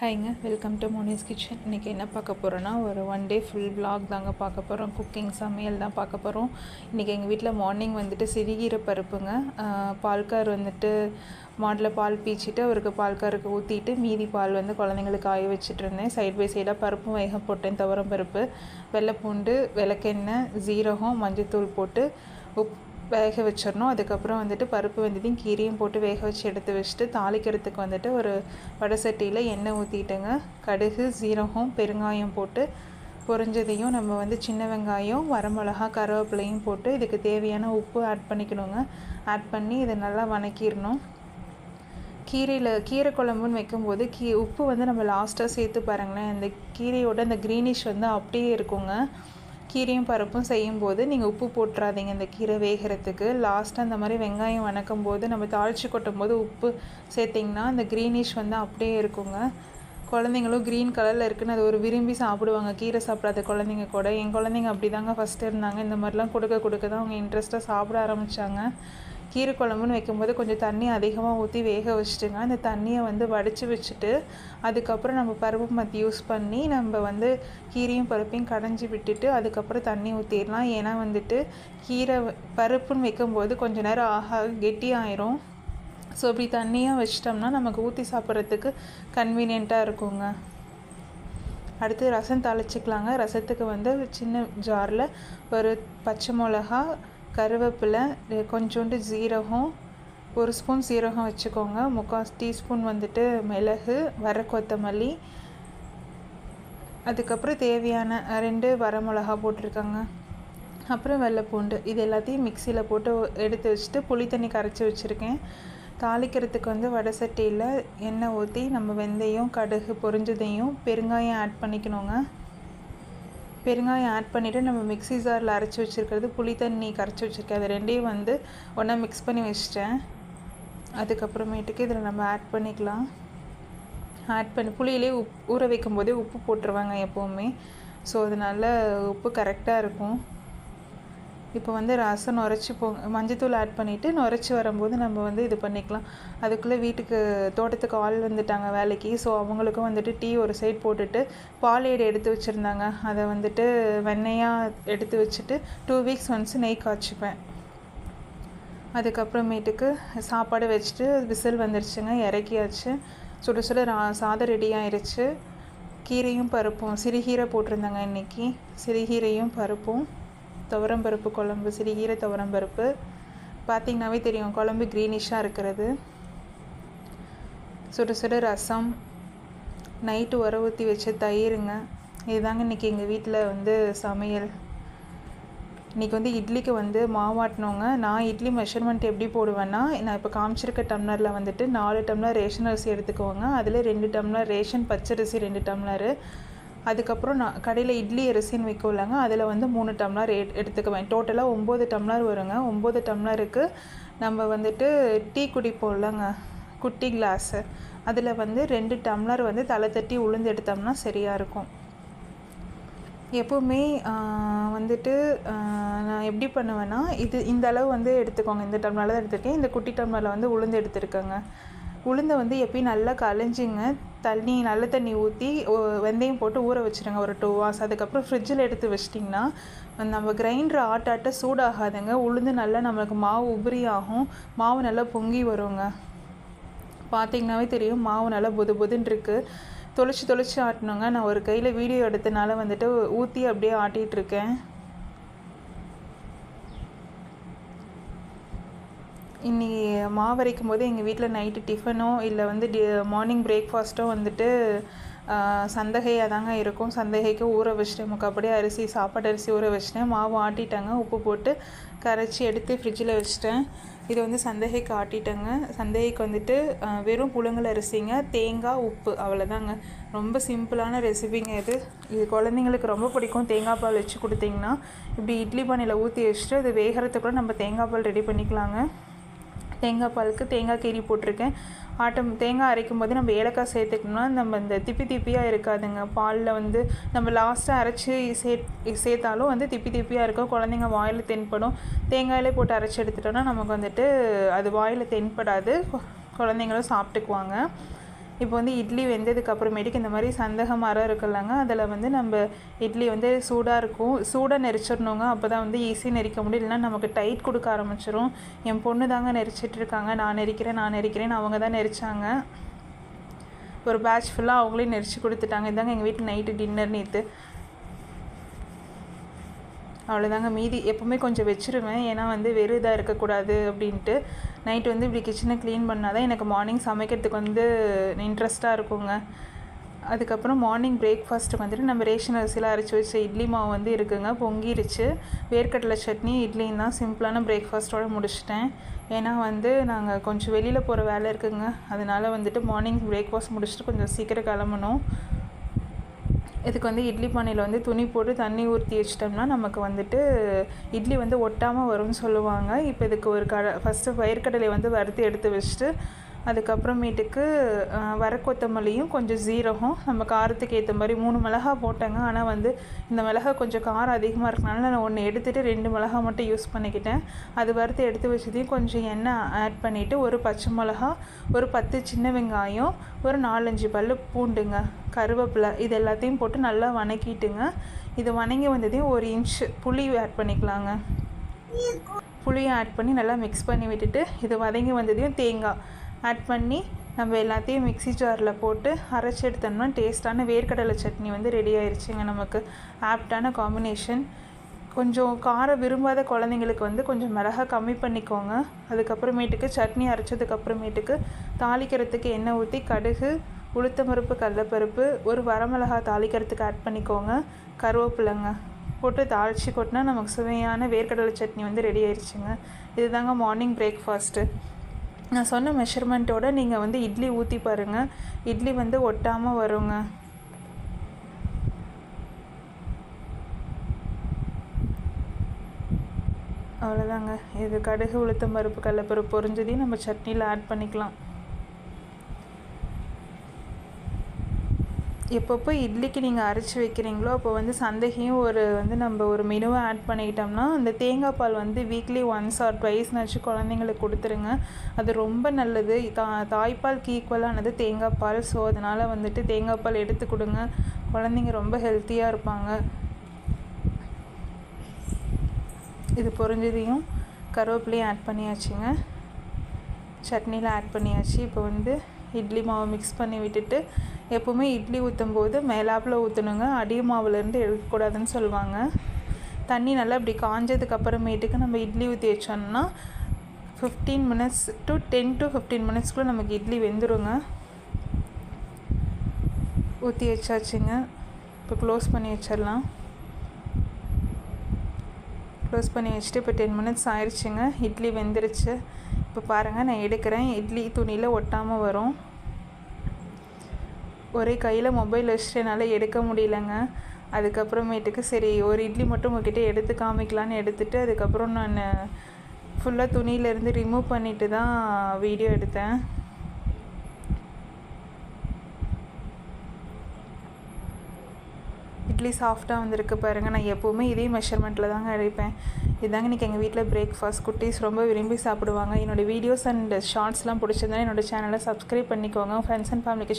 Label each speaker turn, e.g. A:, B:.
A: ஹைங்க welcome to Moni's kitchen. இன்றைக்கி என்ன பார்க்க போகிறோன்னா ஒரு ஒன் டே ஃபுல் vlog தாங்க பார்க்க போகிறோம் குக்கிங் சமையல் தான் பார்க்க போகிறோம் இன்றைக்கி எங்கள் வீட்டில் மார்னிங் வந்துட்டு சிறுகீரை பருப்புங்க. பால்கார் வந்துட்டு மாடில் பால் பீச்சிட்டு அவருக்கு பால்காருக்கு ஊற்றிட்டு மீதி பால் வந்து குழந்தைங்களுக்கு காய வச்சுட்டு இருந்தேன். சைட் பை சைடாக பருப்பும் வேக போட்டேன் துவரம் பருப்பு வெள்ளைப்பூண்டு விளக்கெண்ணெய் ஜீரகம் மஞ்சத்தூள் போட்டு உப் வேக வச்சிடணும். அதுக்கப்புறம் வந்துட்டு பருப்பு வெந்ததையும் கீரையும் போட்டு வேக வச்சு எடுத்து வச்சுட்டு தாளிக்கிறதுக்கு வந்துட்டு ஒரு வடை சட்டியில் எண்ணெய் ஊற்றிட்டுங்க கடுகு சீரகம் பெருங்காயம் போட்டு பொரிஞ்சதையும் நம்ம வந்து சின்ன வெங்காயம் வரமிளகா கருவேப்பிலையும் போட்டு இதுக்கு தேவையான உப்பு ஆட் பண்ணிக்கணுங்க. ஆட் பண்ணி இதை நல்லா வணக்கிடணும். கீரையில் கீரை குழம்புன்னு வைக்கும்போது கீ உப்பு வந்து நம்ம லாஸ்ட்டாக சேர்த்து பாருங்களேன். இந்த கீரையோட அந்த க்ரீனிஷ் வந்து அப்படியே இருக்குங்க. கீரையும் பருப்பும் செய்யும்போது நீங்கள் உப்பு போட்டுறாதீங்க இந்த கீரை வேகிறதுக்கு. லாஸ்ட்டாக அந்த மாதிரி வெங்காயம் வணக்கும் போது நம்ம தாளித்து கொட்டும் போது உப்பு சேர்த்திங்கன்னா அந்த க்ரீனிஷ் வந்து அப்படியே இருக்குங்க. குழந்தைங்களும் க்ரீன் கலரில் இருக்குன்னு அது ஒரு விரும்பி சாப்பிடுவாங்க. கீரை சாப்பிடாத குழந்தைங்க கூட. என் குழந்தைங்க அப்படி தாங்க ஃபஸ்ட்டு இருந்தாங்க. இந்த மாதிரிலாம் கொடுக்க கொடுக்க தான் அவங்க இன்ட்ரெஸ்ட்டாக சாப்பிட ஆரம்பித்தாங்க கீரை குழம்புன்னு வைக்கும்போது கொஞ்சம் தண்ணி அதிகமாக ஊற்றி வேக வச்சுட்டுங்க. அந்த தண்ணியை வந்து வடித்து வச்சுட்டு அதுக்கப்புறம் நம்ம பருப்பு மத்தி யூஸ் பண்ணி நம்ம வந்து கீரையும் பருப்பையும் கடைஞ்சி விட்டுட்டு அதுக்கப்புறம் தண்ணி ஊற்றிடலாம் ஏன்னா வந்துட்டு கீரை பருப்புன்னு வைக்கும்போது கொஞ்ச நேரம் ஆக கெட்டி ஆயிரும் ஸோ இப்படி தண்ணியாக வச்சிட்டோம்னா நமக்கு ஊற்றி சாப்பிட்றதுக்கு கன்வீனியண்ட்டாக இருக்குங்க. அடுத்து ரசம் தாளிச்சிக்கலாங்க. ரசத்துக்கு வந்து சின்ன ஜாரில் ஒரு பச்சை மிளகா கருவேப்பிலை கொஞ்சோண்டு ஜீரகம் ஒரு ஸ்பூன் சீரகம் வச்சுக்கோங்க. முக்கால் டீஸ்பூன் வந்துட்டு மிளகு வர கொத்தமல்லி. அதுக்கப்புறம் தேவையான ரெண்டு வரமிளகா போட்டிருக்காங்க. அப்புறம் வெள்ளைப்பூண்டு. இது எல்லாத்தையும் மிக்சியில் போட்டு எடுத்து வச்சுட்டு புளி தண்ணி கரைச்சி வச்சுருக்கேன். தாளிக்கிறதுக்கு வந்து வடை சட்டியில் எண்ணெய் ஊற்றி நம்ம வெந்தயம் கடுகு பொரிஞ்சதையும் பெருங்காயம் ஆட் பண்ணிக்கணுங்க. பெருங்காயம் ஆட் பண்ணிவிட்டு நம்ம மிக்ஸி ஜாரில் அரைச்சி வச்சுருக்கிறது புளி தண்ணி கரைச்சி வச்சுருக்கேன். அது ரெண்டையும் வந்து ஒன்றா மிக்ஸ் பண்ணி வச்சிட்டேன். அதுக்கப்புறமேட்டுக்கு இதில் நம்ம ஆட் பண்ணிக்கலாம். ஆட் பண்ணி புளியிலே உப் ஊற வைக்கும் போதே உப்பு போட்டுருவாங்க எப்போவுமே. ஸோ அதனால உப்பு கரெக்டாக இருக்கும். இப்போ வந்து ரசம் நுரைச்சி போ மஞ்சத்தூள் ஆட் பண்ணிவிட்டு நுரைச்சி வரும்போது நம்ம வந்து இது பண்ணிக்கலாம். அதுக்குள்ளே வீட்டுக்கு தோட்டத்துக்கு ஆள் வந்துட்டாங்க வேலைக்கு. ஸோ அவங்களுக்கும் வந்துட்டு டீ ஒரு சைட் போட்டுட்டு பால் ஏடு எடுத்து வச்சுருந்தாங்க. அதை வந்துட்டு வெண்ணெயாக எடுத்து வச்சுட்டு டூ வீக்ஸ் ஒன்ஸ் நெய் காய்ச்சிப்பேன். அதுக்கப்புறமேட்டுக்கு சாப்பாடு வச்சுட்டு விசில் வந்துருச்சுங்க. இறக்கியாச்சு. சுட சுட ரா சாதம் ரெடி ஆயிடுச்சு கீரையும் பருப்பும் சிறுகீரை போட்டிருந்தாங்க இன்றைக்கி சிறுகீரையும் பருப்பும் துவரம் பருப்பு குழம்பு சிறுகீரை துவரம் பருப்பு தெரியும் குழம்பு க்ரீனிஷாக இருக்கிறது. சுட சுட ரசம். நைட்டு உர ஊற்றி வச்ச தயிருங்க. இதுதாங்க இன்றைக்கி எங்கள் வீட்டில் வந்து சமையல். இன்றைக்கி வந்து இட்லிக்கு வந்து மாவாட்டினோங்க நான் இட்லி மெஷர்மெண்ட் எப்படி போடுவேன்னா நான் இப்போ காமிச்சிருக்க டம்ளரில் வந்துட்டு நாலு டம்ளர் ரேஷன் அரிசி எடுத்துக்கோங்க. அதில் ரெண்டு டம்ளர் ரேஷன் பச்சரிசி ரெண்டு டம்ளரு அதுக்கப்புறம் நான் கடையில் இட்லி அரிசின்னு வைக்கலாங்க அதில் வந்து மூணு டம்ளர் எ எடுத்துக்குவேன். டோட்டலாக ஒம்பது டம்ளர் வருங்க. ஒம்பது டம்ளருக்கு நம்ம வந்துட்டு டீ குடிப்போம்லங்க. குட்டி கிளாஸு. அதில் வந்து ரெண்டு டம்ளர் வந்து தலை தட்டி உளுந்து எடுத்தோம்னா சரியாக இருக்கும். எப்போவுமே வந்துட்டு நான் எப்படி பண்ணுவேன்னா இது இந்த அளவு வந்து எடுத்துக்கோங்க. இந்த டம்ளரில் தான் எடுத்திருக்கேன். இந்த குட்டி டம்ளரில் வந்து உளுந்து எடுத்திருக்கேங்க. உளுந்தை வந்து எப்பயும் நல்லா கலைஞ்சிங்க. தண்ணி நல்ல தண்ணி ஊற்றி வெந்தயம் போட்டு ஊற வச்சுருங்க. ஒரு டூ ஹவர்ஸ் அதுக்கப்புறம் ஃப்ரிட்ஜில் எடுத்து வச்சிட்டிங்கன்னா நம்ம கிரைண்டர் ஆட்டாட்ட சூடாகாதுங்க. உளுந்து நல்லா நம்மளுக்கு மாவு உபரி ஆகும் மாவு நல்லா பொங்கி வருங்க. பார்த்தீங்கன்னாவே தெரியும் மாவு நல்லா புது பொதுன்னு தொளிச்சு தொளிச்சு ஆட்டணுங்க. நான் ஒரு கையில் வீடியோ எடுத்தனால வந்துட்டு ஊற்றி அப்படியே ஆட்டிகிட்டு இன்றைக்கி மாவு அரைக்கும் போது எங்கள் வீட்டில் நைட்டு டிஃபனோ இல்லை வந்து டி மார்னிங் பிரேக்ஃபாஸ்ட்டோ வந்துட்டு சந்தகையாக தாங்க இருக்கும். சந்தகைக்கு ஊற வச்சுட்டேன் முக்காப்படியே அரிசி சாப்பாடு அரிசி ஊற வச்சிட்டேன் மாவு ஆட்டிட்டாங்க. உப்பு போட்டு கரைச்சி எடுத்து ஃப்ரிட்ஜில் வச்சுட்டேன். இது வந்து சந்தகைக்கு ஆட்டிட்டேங்க. சந்தகைக்கு வந்துட்டு வெறும் புழுங்கல் அரிசிங்க தேங்காய் உப்பு அவ்வளோதாங்க ரொம்ப சிம்பிளான ரெசிபிங்க இது. இது குழந்தைங்களுக்கு ரொம்ப பிடிக்கும். தேங்காய் பால் வச்சு கொடுத்தீங்கன்னா இப்படி இட்லி பானையில் ஊற்றி வச்சுட்டு அது வேகிறதுக்குள்ள நம்ம தேங்காய் பால் ரெடி பண்ணிக்கலாங்க. தேங்காய் பாலுக்கு தேங்காய் கீரி போட்டிருக்கேன். ஆட்டம் தேங்காய் அரைக்கும் போது நம்ம ஏலக்காய் சேர்த்துக்கணும்னா நம்ம இந்த திப்பி திப்பியாக இருக்காதுங்க. பாலில் வந்து நம்ம லாஸ்ட்டாக அரைச்சி சே சேர்த்தாலும் வந்து திப்பி திப்பியாக இருக்கும். குழந்தைங்க வாயில் தென்படும். தேங்காயிலே போட்டு அரைச்சி எடுத்துட்டோன்னா நமக்கு வந்துட்டு அது வாயில் தென்படாது. குழந்தைங்களும் சாப்பிட்டுக்குவாங்க. இப்போ வந்து இட்லி வெந்ததுக்கு அப்புறமேட்டுக்கு இந்த மாதிரி சந்தக மரம் இருக்குல்லங்க அதில் வந்து நம்ம இட்லி வந்து சூடாக இருக்கும். சூடாக நெரிச்சிடணுங்க அப்போ தான் வந்து ஈஸியாக நெரிக்க முடியும். நமக்கு டைட் கொடுக்க ஆரம்பிச்சிரும். என் பொண்ணு தாங்க நெரிச்சிட்டு இருக்காங்க. நான் நெரிக்கிறேன் நான் நெரிக்கிறேன்னு அவங்க தான் நெரிச்சாங்க. ஒரு பேட்ச் ஃபுல்லாக அவங்களே நெரிச்சு கொடுத்துட்டாங்க. இதாங்க எங்கள் வீட்டில் நைட்டு டின்னர் நேற்று அவ்வளோதாங்க மீதி எப்போவுமே கொஞ்சம் வச்சுருவேன். ஏன்னா வந்து வெறும் இதாக இருக்கக்கூடாது அப்படின்ட்டு. நைட் வந்து இப்படி கிச்சனை க்ளீன் பண்ணால் தான் எனக்கு மார்னிங் சமைக்கிறதுக்கு வந்து இன்ட்ரெஸ்ட்டாக இருக்குங்க. அதுக்கப்புறம் மார்னிங் பிரேக்ஃபாஸ்ட்டுக்கு வந்துட்டு நம்ம ரேஷன் அரிசியில் அரைச்சி வச்ச இட்லி மாவு வந்து இருக்குங்க. பொங்கிருச்சு. வேர்க்கடலை சட்னி இட்லியும் தான் சிம்பிளான பிரேக்ஃபாஸ்ட்டோடு முடிச்சிட்டேன். ஏன்னா வந்து நாங்கள் கொஞ்சம் வெளியில் போகிற வேலை இருக்குங்க. அதனால் வந்துட்டு மார்னிங் பிரேக்ஃபாஸ்ட் முடிச்சுட்டு கொஞ்சம் சீக்கிரம் கிளம்பணும். இதுக்கு வந்து இட்லி பானையில் வந்து துணி போட்டு தண்ணி ஊற்றி வச்சிட்டோம்னா நமக்கு வந்துட்டு இட்லி வந்து ஒட்டாமல் வரும்னு சொல்லுவாங்க. இப்போ இதுக்கு ஒரு கட ஃபஸ்ட்டு பயிர்க்கடலை வந்து வறுத்து எடுத்து வச்சுட்டு அதுக்கப்புறமேட்டுக்கு வர கொத்தமல்லியும் கொஞ்சம் ஜீரகம் நம்ம காரத்துக்கு ஏற்ற மாதிரி மூணு மிளகா போட்டேங்க. ஆனால் வந்து இந்த மிளகா கொஞ்சம் காரம் அதிகமாக இருக்கனால நான் ஒன்று எடுத்துகிட்டு ரெண்டு மிளகா மட்டும் யூஸ் பண்ணிக்கிட்டேன். அது வறுத்து எடுத்து வச்சதையும் கொஞ்சம் எண்ணெய் ஆட் பண்ணிவிட்டு ஒரு பச்சை மிளகா ஒரு பத்து சின்ன வெங்காயம் ஒரு நாலஞ்சு பல் பூண்டுங்க கருவேப்பிலை இது எல்லாத்தையும் போட்டு நல்லா வணக்கிட்டுங்க. இது வணங்கி வந்ததையும் ஒரு இன்ச் புளி ஆட் பண்ணிக்கலாங்க. புளியை ஆட் பண்ணி நல்லா மிக்ஸ் பண்ணி விட்டுட்டு இது வதங்கி வந்ததையும் தேங்காய். ஆட் பண்ணி நம்ம எல்லாத்தையும் மிக்ஸி ஜாரில் போட்டு அரைச்சி எடுத்தோம்னா டேஸ்ட்டான வேர்க்கடலை சட்னி வந்து ரெடி ஆயிடுச்சுங்க நமக்கு. ஆப்டான காம்பினேஷன் கொஞ்சம் காரம் விரும்பாத குழந்தைங்களுக்கு வந்து கொஞ்சம் மிளகா கம்மி பண்ணிக்கோங்க. அதுக்கப்புறமேட்டுக்கு சட்னி அரைச்சதுக்கப்புறமேட்டுக்கு தாளிக்கிறதுக்கு எண்ணெய் ஊற்றி கடுகு உளுத்தம்பருப்பு கடலப்பருப்பு ஒரு வரமிளகா தாளிக்கிறதுக்கு ஆட் பண்ணிக்கோங்க. கருவேப்பிலைங்க போட்டு தாளித்து கொட்டினா நமக்கு சுவையான வேர்க்கடலை சட்னி வந்து ரெடி ஆயிடுச்சுங்க இதுதாங்க மார்னிங் பிரேக்ஃபாஸ்ட்டு நான் சொன்ன மெஷர்மெண்ட்டோட நீங்கள் வந்து இட்லி ஊற்றி பாருங்கள் இட்லி வந்து ஒட்டாமல் வருங்க. அவ்வளோதாங்க இது கடுகு உளுத்தம் பருப்பு கடலப்பருப்பு பொரிஞ்சதையும் நம்ம சட்னியில் ஆட் பண்ணிக்கலாம். எப்பப்போ இட்லிக்கு நீங்கள் அரைச்சி வைக்கிறீங்களோ அப்போ வந்து சந்தையும் ஒரு வந்து நம்ம ஒரு மெனுவை ஆட் பண்ணிக்கிட்டோம்னா அந்த தேங்காய் பால் வந்து வீக்லி ஒன்ஸ் ஆர் ட்வைஸ்னாச்சும் குழந்தைங்களுக்கு கொடுத்துருங்க. அது ரொம்ப நல்லது. தா தாய்ப்பாலுக்கு ஈக்குவலானது தேங்காய் பால். ஸோ அதனால் வந்துட்டு தேங்காய் பால் எடுத்து கொடுங்க. குழந்தைங்க ரொம்ப ஹெல்த்தியாக இருப்பாங்க. இது பொறிஞ்சதையும் கருவேப்பிலையும் ஆட் பண்ணியாச்சுங்க. சட்னியில் ஆட் பண்ணியாச்சு. இப்போ வந்து இட்லி மாவை மிக்ஸ் பண்ணி விட்டுட்டு எப்போவுமே இட்லி ஊற்றும் போது மேலாப்பில் ஊற்றணுங்க அடி மாவுலேருந்து எடுக்கக்கூடாதுன்னு சொல்லுவாங்க. தண்ணி நல்லா இப்படி காஞ்சதுக்கு அப்புறமேட்டுக்கு நம்ம இட்லி ஊற்றி வச்சோம்னா fifteen minutes to ten to fifteen மினிட்ஸ்க்குள்ளே நமக்கு இட்லி வெந்துருங்க. ஊற்றி வச்சாச்சுங்க. இப்போ க்ளோஸ் பண்ணி வச்சிடலாம். க்ளோஸ் பண்ணி வச்சுட்டு இப்போ டென் மினிட்ஸ் ஆயிடுச்சுங்க இட்லி வெந்துருச்சு. இப்போ பாருங்கள் நான் எடுக்கிறேன். இட்லி துணியில் ஒட்டாமல் வரும். ஒரே கையில் மொபைல் வச்சுட்டு என்னால் எடுக்க முடியலங்க. அதுக்கப்புறமேட்டுக்கு சரி ஒரு இட்லி மட்டும் உங்ககிட்ட எடுத்து காமிக்கலான்னு எடுத்துகிட்டு அதுக்கப்புறம் நான் ஃபுல்லாக துணியிலேருந்து ரிமூவ் பண்ணிவிட்டு தான் வீடியோ எடுத்தேன். இட்லி சாஃப்டாக வந்திருக்கு பாருங்கள் நான் எப்போவுமே இதே மெஷர்மெண்ட்டில் தாங்க அழைப்பேன் இதாங்க இன்றைக்கி எங்கள் வீட்டில் பிரேக்ஃபாஸ்ட் குட்டீஸ் ரொம்ப விரும்பி சாப்பிடுவாங்க. என்னோடய வீடியோஸ் அண்ட் ஷார்ட்ஸ்லாம் பிடிச்சிருந்தா என்னோடய சேனலை சப்ஸ்கிரைப் பண்ணிக்கோங்க. ஃப்ரெண்ட்ஸ் அண்ட் ஃபேமிலிக்கு